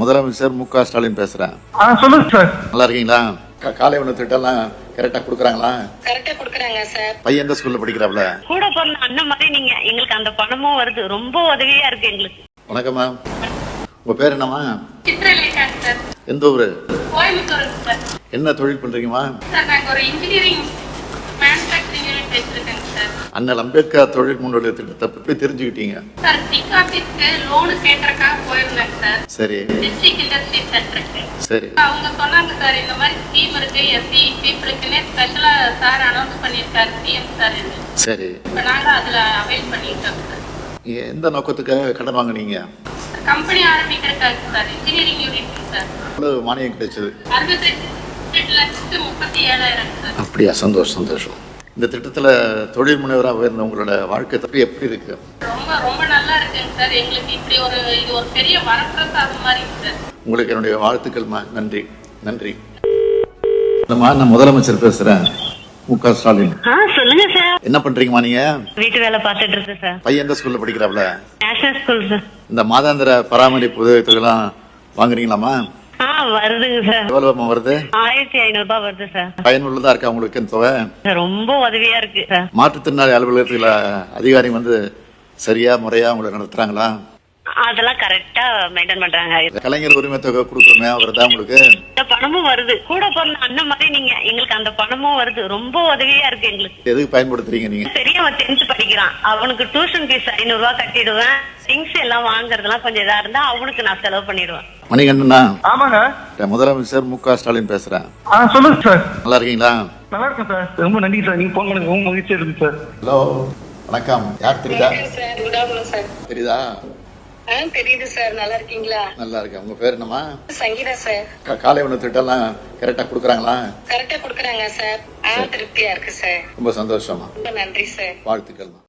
முதலமைச்சர் மு க ஸ்டாலின் பேசுறேன். சொல்லுங்க சார். நல்லா இருக்கீங்களா? காலை உணவு திட்டம்லாம் கரெக்டா கொடுக்குறாங்களா? கரெக்டா குடுக்குறாங்க சார். பையன் எந்த ஸ்கூல்ல படிக்கிறாப்ல? கூட பிறந்த அண்ணன் மாதிரி நீங்க எங்களுக்கு அந்த பணமும் வருது. ரொம்ப உதவியா இருக்கு எங்களுக்கு. வணக்கம்மா உங்க பேர் சார். எந்த ஊரு? கோயம்புத்தூர் சார். என்ன தொழில் பண்றீங்கம்மா சார் நாங்க ஒரு இன்ஜினியரிங் மேனுஃபேக்சரிங் அண்ணல் அம்பேத்கர் தொழில் முன்னோடி திட்டத்தை பற்றி தெரிஞ்சுக்கிட்டீங்க. Sir sir. அவங்க சொன்னாங்க சார் இந்த மாதிரி ஸ்கீம் இருக்கு எஸ்சி பீப்புளுக்குன்னே ஸ்பெஷலா சார் அனௌன்ஸ் பண்ணியிருக்காரு சிஎம் சார் சரி. இப்போ நாங்க அதுல அவைல் பண்ணிட்டோம் சார். எந்த நோக்கத்துக்காக கடன் வாங்குனீங்க? கம்பெனி ஆரம்பிக்கிறதுக்காக சார் இன்ஜினியரிங் யூனிட் சார். மானியம் கிடைச்சது? அறுபத்தெட்டு லட்சத்து முப்பத்தி ஏழாயிரம் சார். அப்படியா சந்தோஷம் சந்தோஷம். இந்த திட்டத்துல தொழில் முனைவராக இருந்த உங்களோட வாழ்க்கை தப்பி எப்படி இருக்கு? ரொம்ப ரொம்ப நல்லா இருக்குங்க சார். எங்களுக்கு இப்படி ஒரு இது ஒரு பெரிய வரப்பிரசாதம் மாதிரி சார். உங்களுக்கு என்னுடைய வாழ்த்துக்கள்மா நன்றி. நன்றி. இல்லம்மா நான் முதலமைச்சர் பேசுறேன். மு. க. ஸ்டாலின். சொல்லுங்க சார். என்ன பண்றீங்கம்மா நீங்க? வீட்டு வேலை பார்த்துட்டு இருக்கு சார். பையன் எந்த ஸ்கூல்ல படிக்கிறாப்ல? National school sir. இந்த மாதாந்திர பராமரிப்பு உதவித்தொகைலாம் வாங்குறீங்களாம்மா? ஆ வருதுங்க சார். வருது? ஆயிரத்தி ஐநூறு ரூபாய் வருது சார். பயனுள்ளதா இருக்கா உங்களுக்கு தொகை? ரொம்ப உதவியா இருக்கு சார். மாற்றுத்திறனாளி அலுவலகத்துல அதிகாரி வந்து சரியா முறையா உங்களை நடத்துறாங்களா? அதெல்லாம் கரெக்டா மெயின்டைன் பண்றாங்க. கலைஞர் உரிமை தொகை கொடுக்குறோமே வருதா உங்களுக்கு? இந்த பணமும் வருது. கூட பிறந்த அண்ணன் மாதிரி நீங்க எங்களுக்கு அந்த பணமும் வருது. ரொம்ப உதவியா இருக்கு எங்களுக்கு. எதுக்கு பயன்படுத்துறீங்க நீங்க? பெரியவன் டென்த் படிக்கிறான். அவனுக்கு டியூஷன் ஃபீஸ் ஐநூறு ரூபாய் கட்டிடுவேன். திங்ஸ் எல்லாம் வாங்குறதெல்லாம் கொஞ்சம் இதா இருந்தா அவனுக்கு நான் செலவு பண்ணிடுவேன். மணிகண்டனா ஆமாங்க. முதலமைச்சர் மு க ஸ்டாலின் பேசுறேன் சொல்லுங்க சார் நல்லா இருக்கீங்களா? நல்லா இருக்கேன் சார் ரொம்ப நன்றி சார் நீங்க போன் பண்ணுங்க. ரொம்ப மகிழ்ச்சியா இருக்கு சார் ஹலோ வணக்கம். யார் தெரியுதா? தெரியுதா? தெரியுது சார். நல்லா இருக்கீங்களா? நல்லா இருக்கேன். உங்க பேர் என்னம்மா? சங்கீதா சார். காலை உணவு திட்டம்லாம் கரெக்டா கொடுக்குறாங்களா? கரெக்டா குடுக்குறாங்க சார். திருப்தியா இருக்கு சார். ரொம்ப சந்தோஷமா ரொம்ப நன்றி சார். வாழ்த்துக்கள்மா.